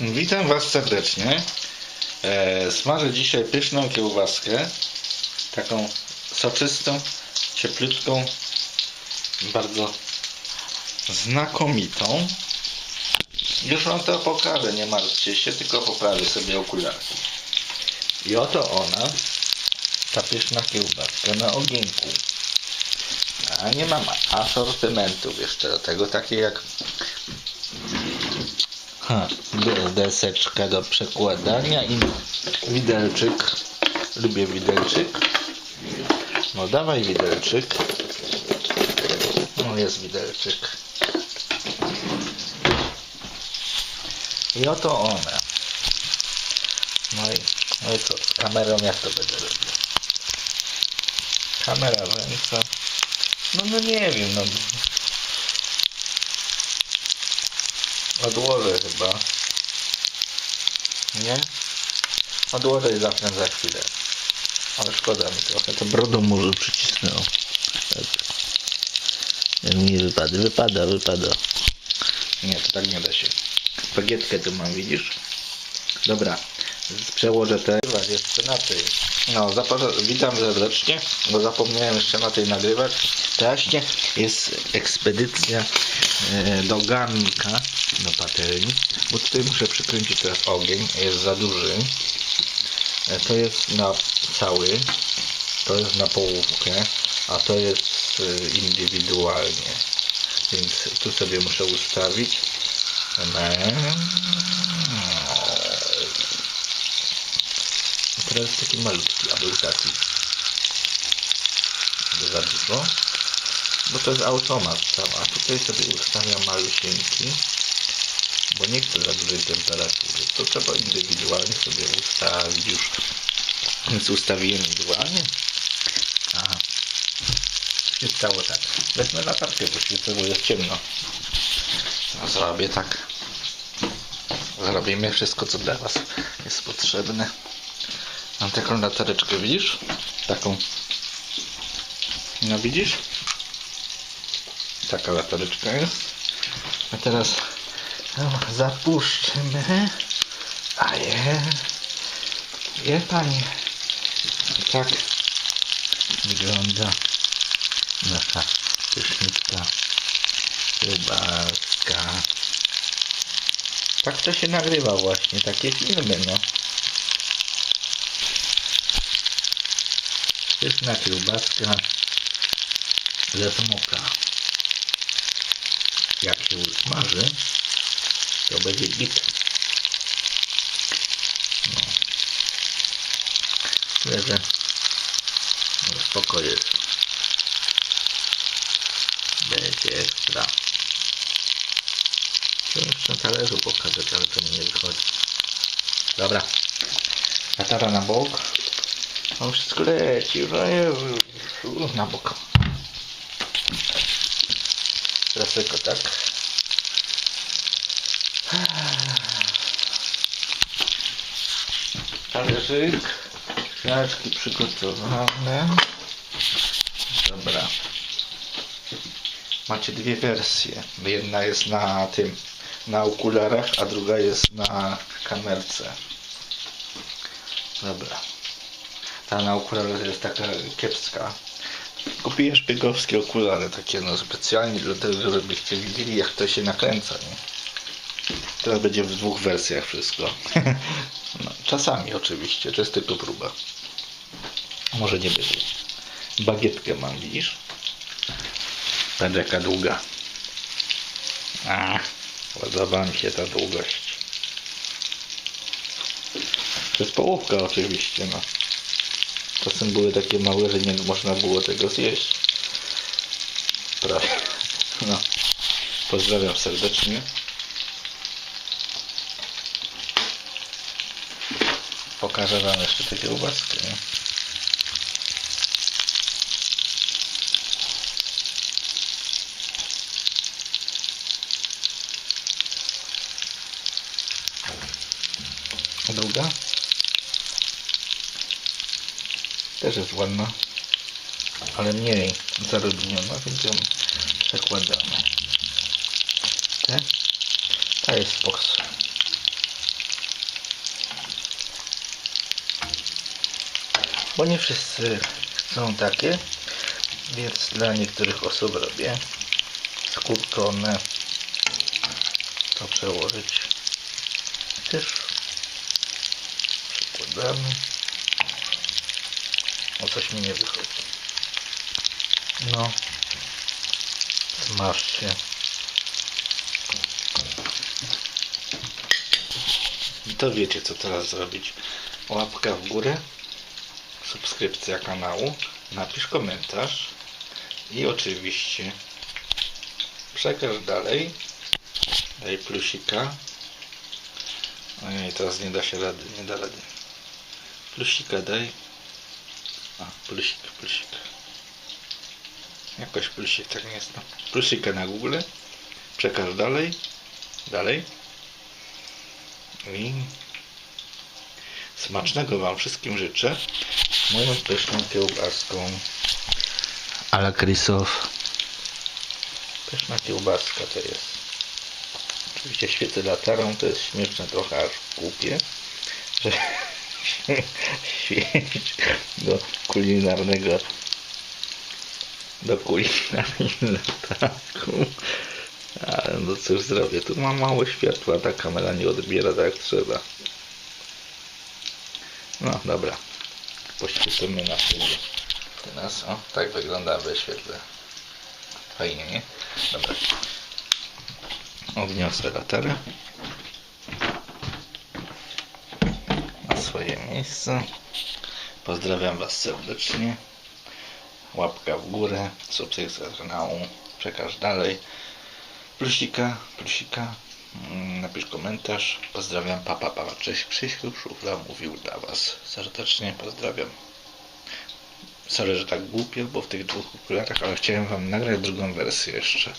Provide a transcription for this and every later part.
Witam Was serdecznie. E, smażę dzisiaj pyszną kiełbaskę. Taką soczystą, cieplutką, bardzo znakomitą. Już Wam to pokażę, nie martwcie się, tylko poprawię sobie okularki. I oto ona, ta pyszna kiełbaska na ogienku. A nie mam asortymentów jeszcze do tego, takie jak Ha, de- deseczka do przekładania i widelczyk. Lubię widelczyk. No dawaj widelczyk. No jest widelczyk. I oto one. No i, no i co, kamerą jak to będę robił? Kamera w ręce. No, no nie wiem, no. Odłożę chyba. Nie? Odłożę i zapnę za chwilę. Ale szkoda mi trochę. To brodą może przycisnęło. Tak. Mi wypada. Wypada, wypada. Nie, to tak nie da się. Bagietkę tu mam, widzisz? Dobra. Przełożę te jeszcze na tej. No, witam serdecznie, bo zapomniałem jeszcze na tej nagrywać. Właśnie jest ekspedycja e, do garnka, do patelni, bo tutaj muszę przykręcić teraz ogień, jest za duży. E, to jest na cały, to jest na połówkę, a to jest e, indywidualnie. Więc tu sobie muszę ustawić. Teraz taki malutki, a był taki. Za dużo. Bo to jest automat a tutaj sobie ustawiam malusieńki. Bo nie chcę za dużej temperatury. To trzeba indywidualnie sobie ustawić już. Więc ustawiłem indywidualnie. Aha. I stało tak. Wezmę latarkę, poświecę, bo jest ciemno. No, zrobię tak. Zrobimy wszystko, co dla Was jest potrzebne. Mam taką latareczkę, widzisz? Taką. No widzisz? Taka latareczka jest. A teraz no, zapuszczymy. A je. Je panie. Tak wygląda nasza pyszniczka chybaska. Tak to się nagrywa właśnie, takie filmy, no. Pyszna kiełbaska ze smoka. Jak się usmaży, to będzie git. No. Tyle, że no, spoko jest. Będzie ekstra. To jeszcze na talerzu pokazać, ale to mi nie wychodzi. Dobra. Latara na bok. On wszystko leci, no Jezu, na bok. Teraz tylko tak. Talerzyk. Kwiaczki przygotowane. Dobra. Macie dwie wersje. Jedna jest na tym, na okularach, a druga jest na kamerce. Dobra. Ta na okularach jest taka kiepska. Kupiłem szpiegowskie okulary, takie no specjalnie dlatego, żebyście widzieli jak to się nakręca. Nie? Teraz będzie w dwóch wersjach wszystko. czasami oczywiście, to jest tylko próba. Może nie będzie. Bagietkę mam, widzisz? Patrz jaka długa. A, podoba mi się ta długość. To jest połówka oczywiście, no. Czasem były takie małe, że nie można było tego zjeść. Prawie. No. Pozdrawiam serdecznie. Pokażę Wam jeszcze tę kiełbaskę. Nie? Druga. Też jest ładna, ale mniej zaludniona, więc ją przekładamy. Te? Ta jest spokojna. Bo nie wszyscy chcą takie, więc dla niektórych osób robię skórkone. To przełożyć też przykładamy. O coś mi nie wychodzi. No. Smaż się. I to wiecie co teraz zrobić. Łapka w górę, subskrypcja kanału, napisz komentarz i oczywiście przekaż dalej. Daj plusika. Ojej, teraz nie da się rady, nie da rady. Plusika daj. A, plusik, plusik. Jakoś plusik, tak nie jest. No. Plusika na Google. Przekaż dalej. Dalej. I smacznego Wam wszystkim życzę. Moją pyszną kiełbaską. Ala Krysow. Pyszna kiełbaska to jest. Oczywiście świecę latarą, to jest śmieszne trochę aż głupie, że świecić do kulinarnego do kulinarnego latarku. Ale no cóż zrobię, tu mam mało światła, ta kamera nie odbiera tak jak trzeba. No dobra, poświecimy na chwilę. Teraz, o, tak wygląda we świetle. Fajnie, nie? Dobra. Odniosę latarę na swoje miejsce. Pozdrawiam Was serdecznie. Łapka w górę, subskrypcja kanału, przekaż dalej. Plusika, plusika, napisz komentarz. Pozdrawiam, papa, papa. Cześć, Krzysiu Szufla mówił dla Was. Serdecznie pozdrawiam. Sorry, że tak głupio, bo w tych dwóch okularach, ale chciałem Wam nagrać drugą wersję jeszcze.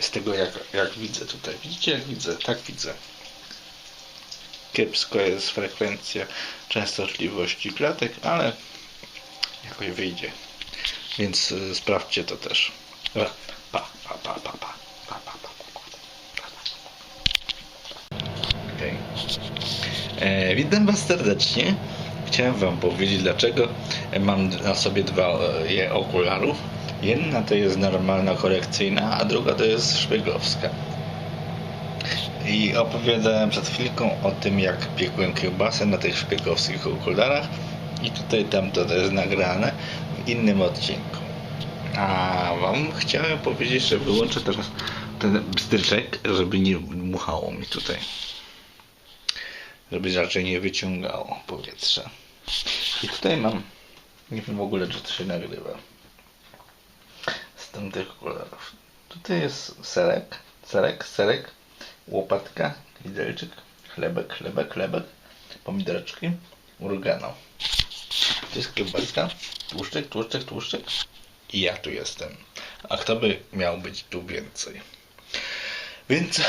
Z tego jak, jak widzę tutaj. Widzicie jak widzę? Tak widzę. Kiepsko jest frekwencja częstotliwości klatek, ale jakoś wyjdzie. Więc y, sprawdźcie to też. Pa, pa, pa. Pa, pa, pa, pa, pa. Okej. E, Witam Was serdecznie. Chciałem Wam powiedzieć, dlaczego mam na sobie dwa e, je okularów. Jedna to jest normalna, korekcyjna, a druga to jest szpiegowska. I opowiadałem przed chwilką o tym, jak piekłem kiełbasę na tych szpiegowskich okularach. I tutaj tam to jest nagrane w innym odcinku. A Wam chciałem powiedzieć, że wyłączę teraz ten bzdyczek, żeby nie dmuchało mi tutaj. Żeby raczej nie wyciągało powietrza. I tutaj mam, nie wiem w ogóle, czy to się nagrywa. Z tamtych okularów. Tutaj jest serek, serek, serek, łopatka, widelczyk, chlebek, chlebek, chlebek, pomidoreczki, oregano. To jest kiełbaska, tłuszczyk, tłuszczyk, tłuszczyk i ja tu jestem. A kto by miał być tu więcej? Więc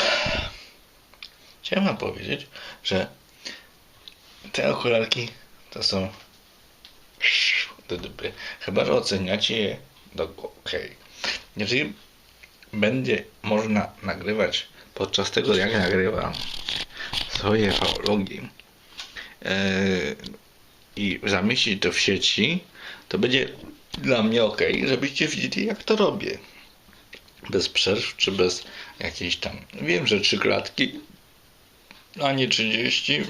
chciałem wam powiedzieć, że te okularki to są do dupy. Chyba, że oceniacie je do ok. Jeżeli będzie można nagrywać podczas tego, jak nagrywam swoje vlogi yy, i zamieścić to w sieci, to będzie dla mnie ok, żebyście widzieli, jak to robię. Bez przerw, czy bez jakiejś tam. Wiem, że trzy klatki, a nie 30,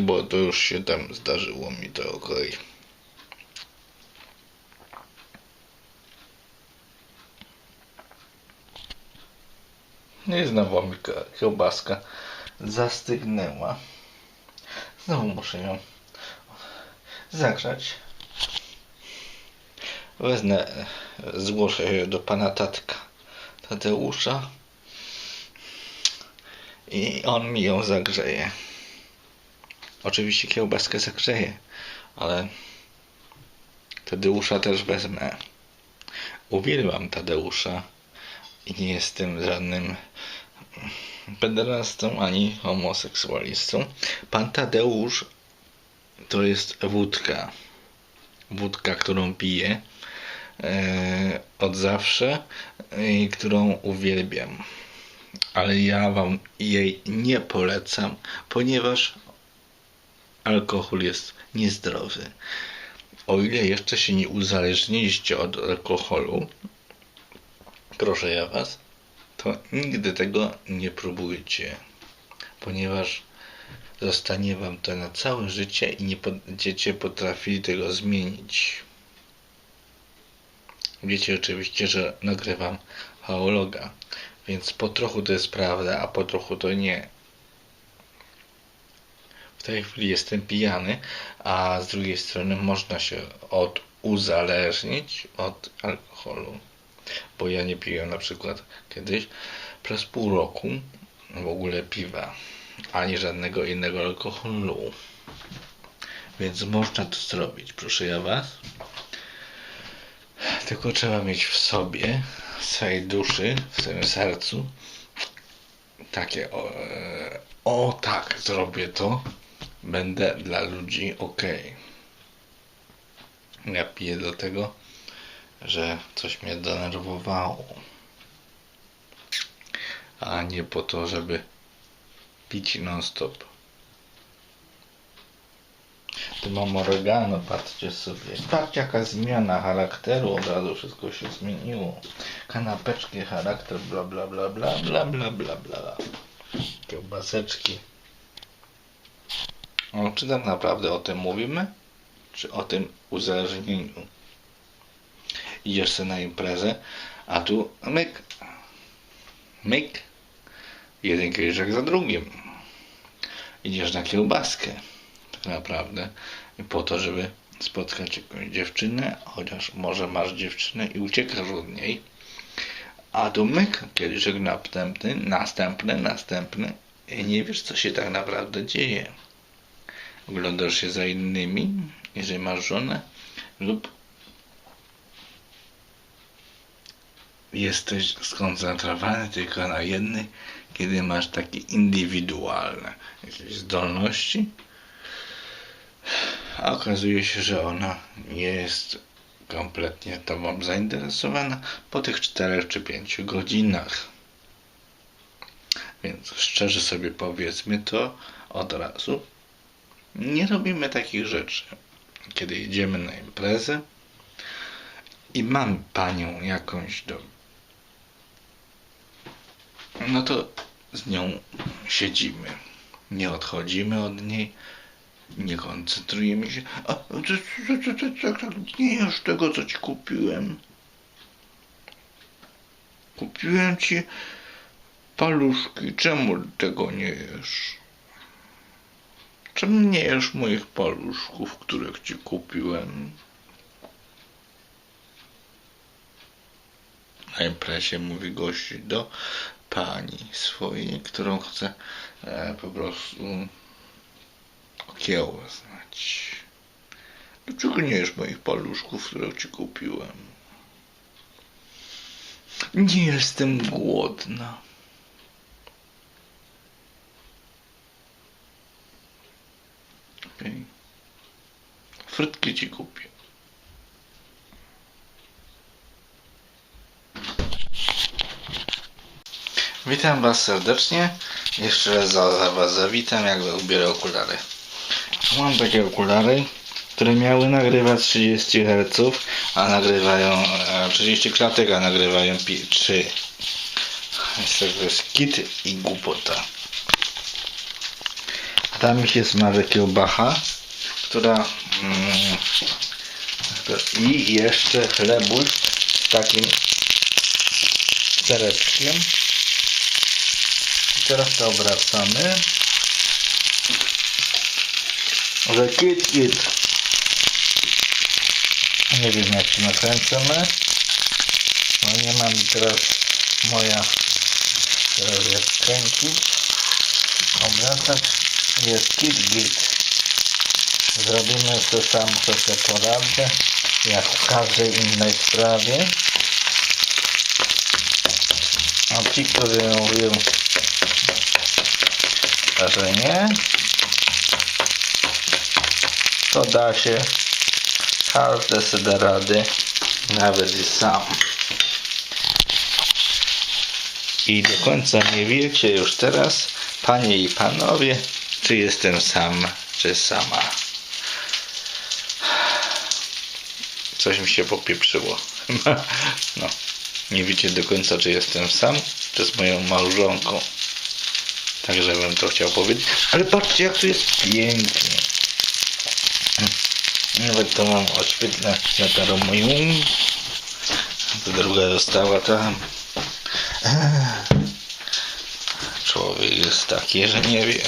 bo to już się tam zdarzyło mi to ok. No i znowu mi kiełbaska zastygnęła. Znowu muszę ją zagrzać. Wezmę, zgłoszę się do pana tatka Tadeusza i on mi ją zagrzeje. Oczywiście kiełbaskę zagrzeje, ale Tadeusza też wezmę. Uwielbiam Tadeusza i nie jestem żadnym pederastą ani homoseksualistą. Pan Tadeusz to jest wódka. Wódka, którą piję e, od zawsze i którą uwielbiam. Ale ja wam jej nie polecam, ponieważ alkohol jest niezdrowy. O ile jeszcze się nie uzależniliście od alkoholu, proszę ja was, to nigdy tego nie próbujcie, ponieważ zostanie wam to na całe życie i nie będziecie potrafili tego zmienić. Wiecie oczywiście, że nagrywam haologa, więc po trochu to jest prawda, a po trochu to nie. W tej chwili jestem pijany, a z drugiej strony można się od uzależnić od alkoholu. Bo ja nie piłem na przykład kiedyś przez pół roku w ogóle piwa, ani żadnego innego alkoholu. Więc można to zrobić, proszę ja was. Tylko trzeba mieć w sobie, w swojej duszy, w swoim sercu takie o, e, o tak, zrobię to. Będę dla ludzi ok. Ja piję do tego, że coś mnie denerwowało. A nie po to, żeby pić non stop. Tu mam oregano, patrzcie sobie. Patrzcie jaka zmiana charakteru, od razu wszystko się zmieniło. Kanapeczki, charakter, bla bla bla bla bla bla bla bla. Kiełbaseczki. O, czy tak naprawdę o tym mówimy? Czy o tym uzależnieniu? Idziesz sobie na imprezę, a tu myk, myk, jeden kieliszek za drugim. Idziesz na kiełbaskę, tak naprawdę, po to, żeby spotkać jakąś dziewczynę, chociaż może masz dziewczynę i uciekasz od niej. A tu myk, kieliszek następny, następny, następny i nie wiesz, co się tak naprawdę dzieje. Oglądasz się za innymi, jeżeli masz żonę, lub jesteś skoncentrowany tylko na jednej, kiedy masz takie indywidualne jakieś zdolności, a okazuje się, że ona nie jest kompletnie tobą zainteresowana po tych 4 czy 5 godzinach. Więc szczerze sobie powiedzmy to od razu. Nie robimy takich rzeczy. Kiedy idziemy na imprezę i mam panią jakąś do. No to z nią siedzimy. Nie odchodzimy od niej. Nie koncentrujemy się. A nie jesz tego, co ci kupiłem. Kupiłem ci paluszki. Czemu tego nie jesz? Czemu nie jesz moich paluszków, których ci kupiłem? Na imprezie mówi gości do pani swojej, którą chce e, po prostu okiełznać. Dlaczego nie jesz moich paluszków, które ci kupiłem? Nie jestem głodna. Okej. Frytki ci kupię. Witam Was serdecznie. Jeszcze raz za, za Was zawitam, jak ubiorę okulary. Mam takie okulary, które miały nagrywać 30 Hz, a nagrywają e, 30 klatek, a nagrywają 3. Jest to jest kit i głupota. Tam się smaży kiełbacha, która mm, i jeszcze chlebuś z takim cereczkiem. I teraz to obracamy. Że kit, kit. Nie wiem jak się nakręcamy. No nie mam teraz moja teraz jest kręcić, obracać jest kit git. Zrobimy to sam, co się poradzę, jak w każdej innej sprawie. A ci, którzy mówią, że nie, to da się. Każdy sobie rady, nawet i sam. I do końca nie wiecie już teraz, panie i panowie, czy jestem sam czy sama? Coś mi się popieprzyło. No, nie wiecie do końca, czy jestem sam, czy z moją małżonką. Także bym to chciał powiedzieć. Ale patrzcie, jak tu jest pięknie. Nawet to mam oświetlę latarą moją. Ta druga została tam. Człowiek jest taki, że nie wie.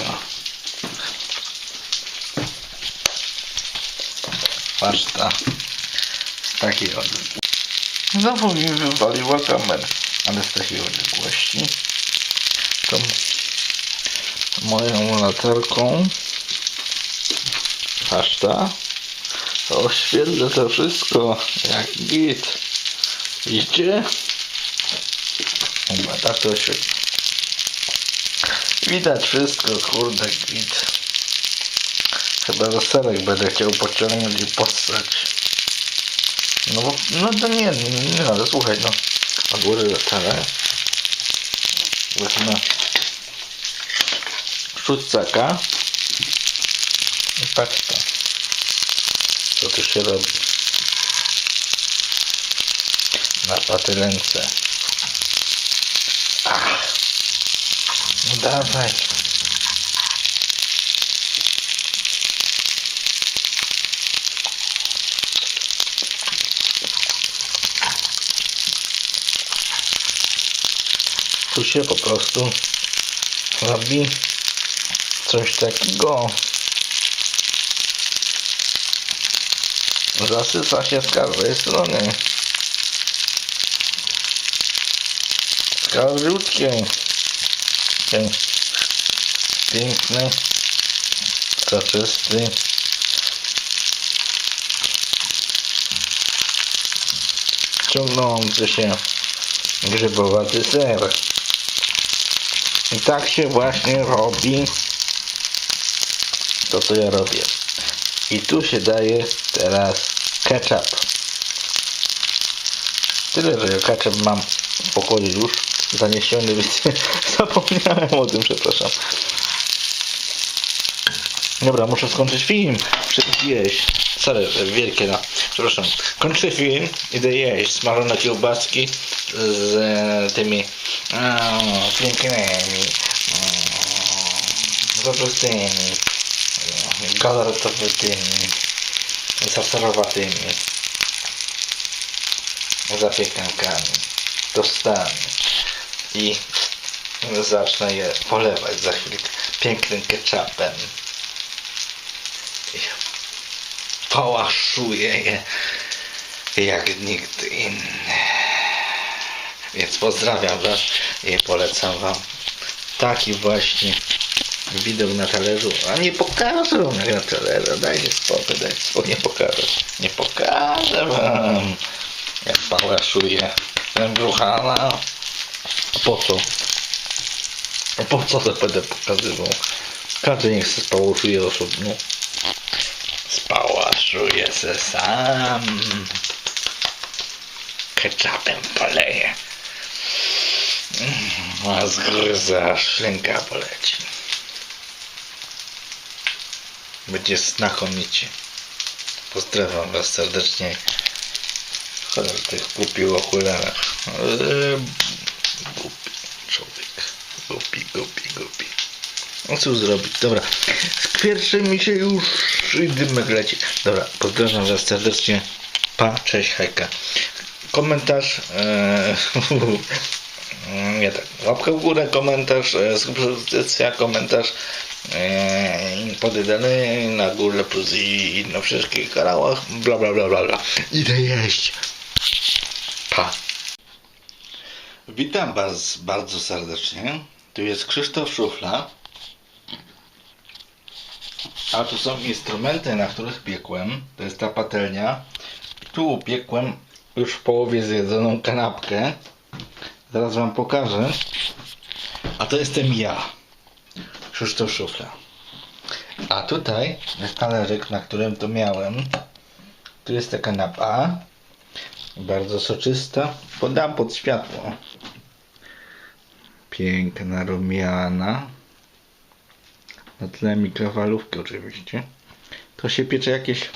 No. Patrz ta. Z takiej odległości. Znowu mi wywaliła kamerę. Ale z takiej odległości. Tą moją latarką. Patrz ta. Oświetlę to wszystko jak git. Widzicie? Chyba tak to oświetlę. Widać wszystko, kurde git. Chyba za serek będę chciał pociągnąć i postać. No bo, no to nie, nie, ale słuchaj no. Od góry latarę. Wezmę szóstaka. I patrz to. Co tu się robi? Na paty ręce. Ach. No dawaj. Się po prostu robi coś takiego. Zasysa się z każdej strony. Z każdej ten piękny, soczysty ciągnący się grzybowaty ser. I tak się właśnie robi to, co ja robię. I tu się daje teraz ketchup. Tyle, że ketchup mam w pokoju już zaniesiony, więc zapomniałem o tym, przepraszam. Dobra, muszę skończyć film. Jeść. Sorry, wielkie no. Przepraszam. Kończę film, idę jeść smażone kiełbaski z e, tymi o, pięknymi o, zaprostymi kolorowymi zaserowatymi zapiekankami. Tostami i zacznę je polewać za chwilę pięknym ketchupem i pałaszuję je jak nigdy inny więc pozdrawiam was i polecam wam taki właśnie widok na talerzu, a nie pokażę wam jak na talerzu, dajcie spokój, dajcie spokój, nie pokażę, nie pokażę wam jak pałaszuję ten bruchana, po co? Po co to będę pokazywał? Każdy niech się spałaszuje osobno. Spałaszuje se sam. Ketchupem poleje. Mm, A z gryza szynka poleci. Będzie znakomicie. Pozdrawiam Was serdecznie. Cholera tych głupi okularach. Eee, Głupi człowiek. Głupi, głupi, głupi. No cóż zrobić? Dobra. Skwierczy mi się już dymek leci. Dobra, pozdrawiam Was serdecznie. Pa, cześć, hejka. Komentarz. Eee, nie tak. Łapkę w górę, komentarz, e, subskrypcja, komentarz. Eee, podydany na górę plus i na wszystkich kanałach. Bla bla bla bla bla. Idę jeść. Pa. Witam Was bardzo serdecznie. Tu jest Krzysztof Szufla. A tu są instrumenty, na których piekłem. To jest ta patelnia. Tu upiekłem już w połowie zjedzoną kanapkę. Zaraz Wam pokażę. A to jestem ja. Krzysztof Szufla. A tutaj jest talerzyk, na którym to miałem. Tu jest ta kanapa. Bardzo soczysta. Podam pod światło. Piękna rumiana. Na tle mikrofalówki oczywiście. To się piecze jakieś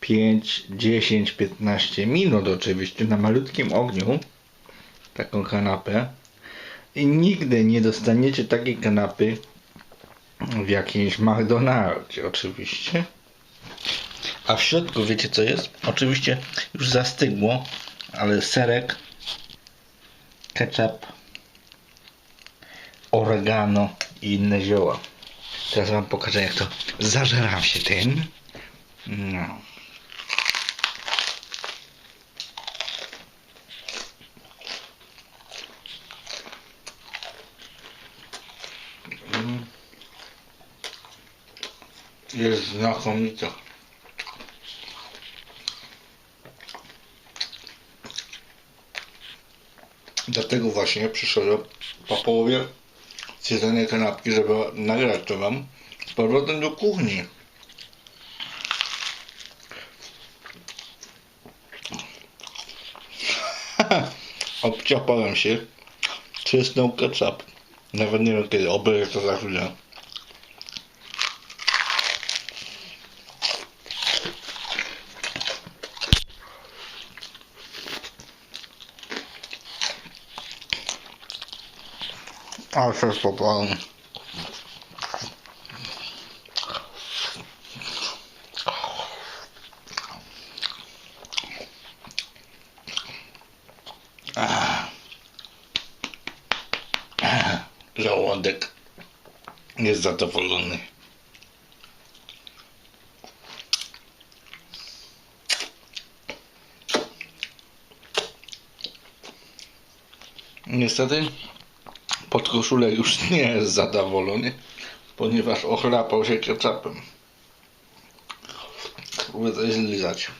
5, 10, 15 minut oczywiście na malutkim ogniu. Taką kanapę. I nigdy nie dostaniecie takiej kanapy w jakimś McDonaldzie oczywiście. A w środku wiecie co jest? Oczywiście już zastygło, ale serek, ketchup, oregano i inne zioła. Teraz wam pokażę jak to zażeram się tym. No. Mm. Jest znakomita. Dlatego właśnie przyszedłem po połowie zjedzenia kanapki, żeby nagrać to wam z powrotem do kuchni. Obciapałem się. Czysnął ketchup. Nawet nie wiem kiedy, obejrzę to za chwilę. Ale się spopałem. Żołądek jest zadowolony. Niestety podkoszulek już nie jest zadowolony, ponieważ ochlapał się ketchupem. Próbuję coś zlizać.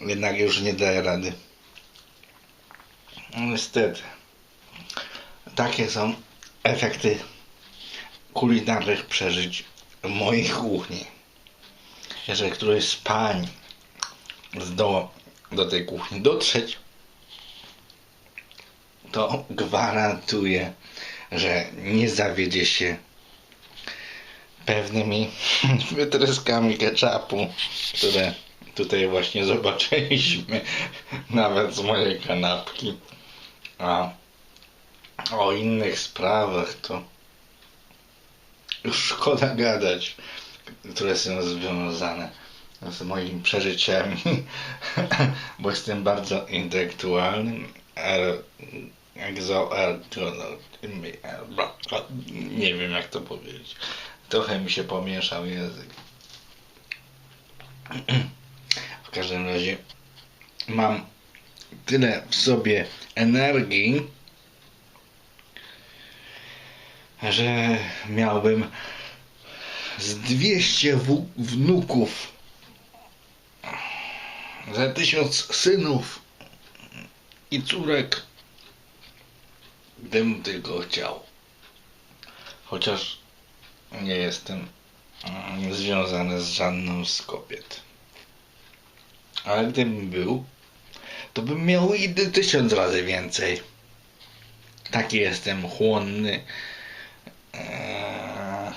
Jednak już nie daje rady. No Niestety. Takie są efekty kulinarnych przeżyć w mojej kuchni. Jeżeli któryś z pań zdoła do tej kuchni dotrzeć, to gwarantuję, że nie zawiedzie się pewnymi wytryskami ketchupu, które tutaj właśnie zobaczyliśmy, nawet z mojej kanapki. A o innych sprawach to już szkoda gadać, które są związane z moimi przeżyciami, bo jestem bardzo intelektualnym, ale egzo, nie wiem jak to powiedzieć. Trochę mi się pomieszał język. W każdym razie mam tyle w sobie energii, że miałbym z 200 w- wnuków, za tysiąc synów i córek, gdybym tylko chciał. Chociaż nie jestem mm, związany z żadną z kobiet. Ale gdybym był, to bym miał i tysiąc razy więcej. Taki jestem chłonny. Eee.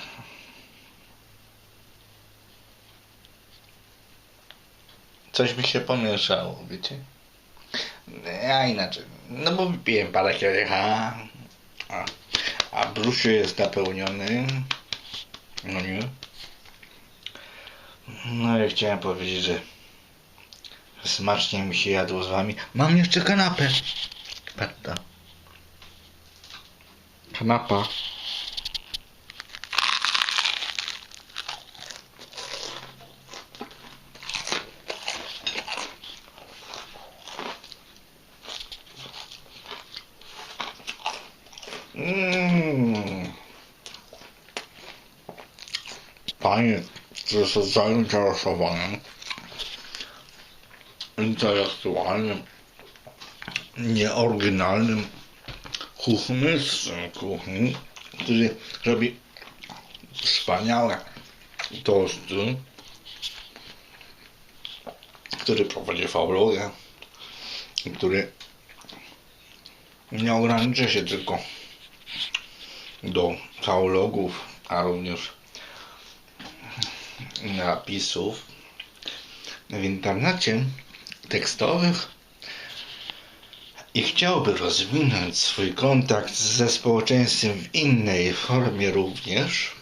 Coś mi się pomieszało, wiecie? Ja inaczej. No bo wypiłem parę kielicha, a, a brzuch jest napełniony. No nie. No i chciałem powiedzieć, że smacznie mi się jadło z wami. Mam jeszcze kanapę. Petta. Kanapa. Mm. Panie, że są zainteresowany intelektualnym, nieoryginalnym kuchmistrzem kuchni, który robi wspaniałe tosty, który prowadzi faulogę, który nie ogranicza się tylko do faulogów, a również napisów w internecie tekstowych i chciałby rozwinąć swój kontakt ze społeczeństwem w innej formie również,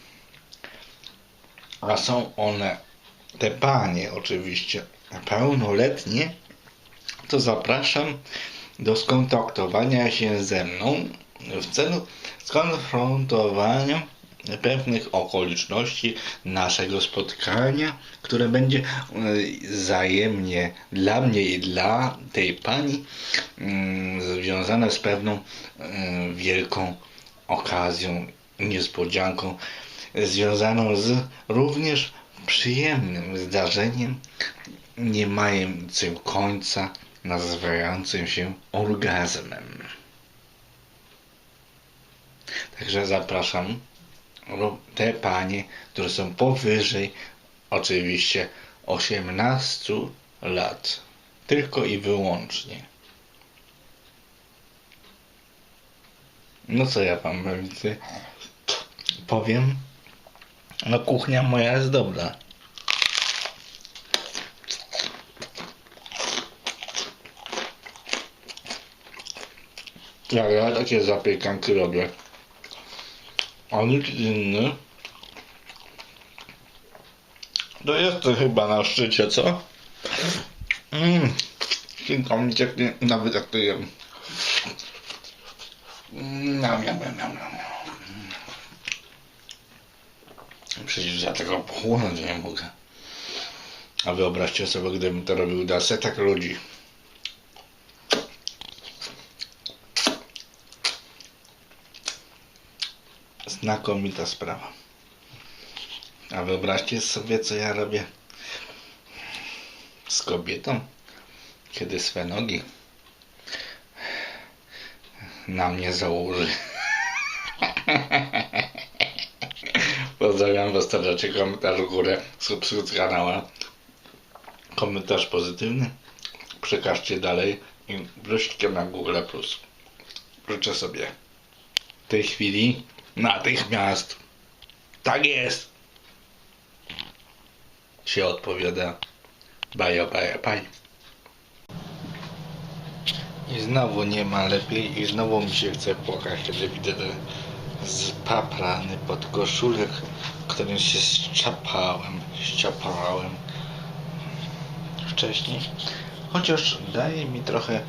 a są one, te panie oczywiście, pełnoletnie, to zapraszam do skontaktowania się ze mną w celu skonfrontowania pewnych okoliczności naszego spotkania, które będzie e, wzajemnie dla mnie i dla tej pani mm, związane z pewną e, wielką okazją, niespodzianką, związaną z również przyjemnym zdarzeniem, nie mającym końca, nazywającym się orgazmem. Także zapraszam te panie, które są powyżej oczywiście 18 lat. Tylko i wyłącznie. No co ja wam więcej powiem? No kuchnia moja jest dobra. Ja, ja takie zapiekanki robię. A nikt inny. To jest to chyba na szczycie, co? Mmm. Kilka mi cieknie, nawet jak to jem. Miam, miam, miam. Przecież ja tego pochłonąć nie mogę. A wyobraźcie sobie, gdybym to robił dla setek ludzi. Znakomita sprawa. A wyobraźcie sobie, co ja robię z kobietą, kiedy swe nogi na mnie założy. Pozdrawiam Was komentarz w górę, subskrypcja kanała, komentarz pozytywny, przekażcie dalej i wrzućcie na Google+. Życzę sobie w tej chwili natychmiast. Tak jest. Się odpowiada. Baja, baja, baj. I znowu nie ma lepiej i znowu mi się chce płakać, kiedy widzę ten spaprany podkoszulek, którym się szczapałem, ściapałem wcześniej. Chociaż daje mi trochę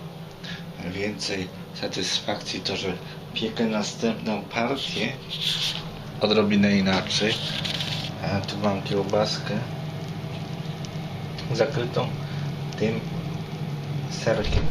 więcej satysfakcji to, że piekę następną partię odrobinę inaczej. A tu mam kiełbaskę zakrytą tym serkiem.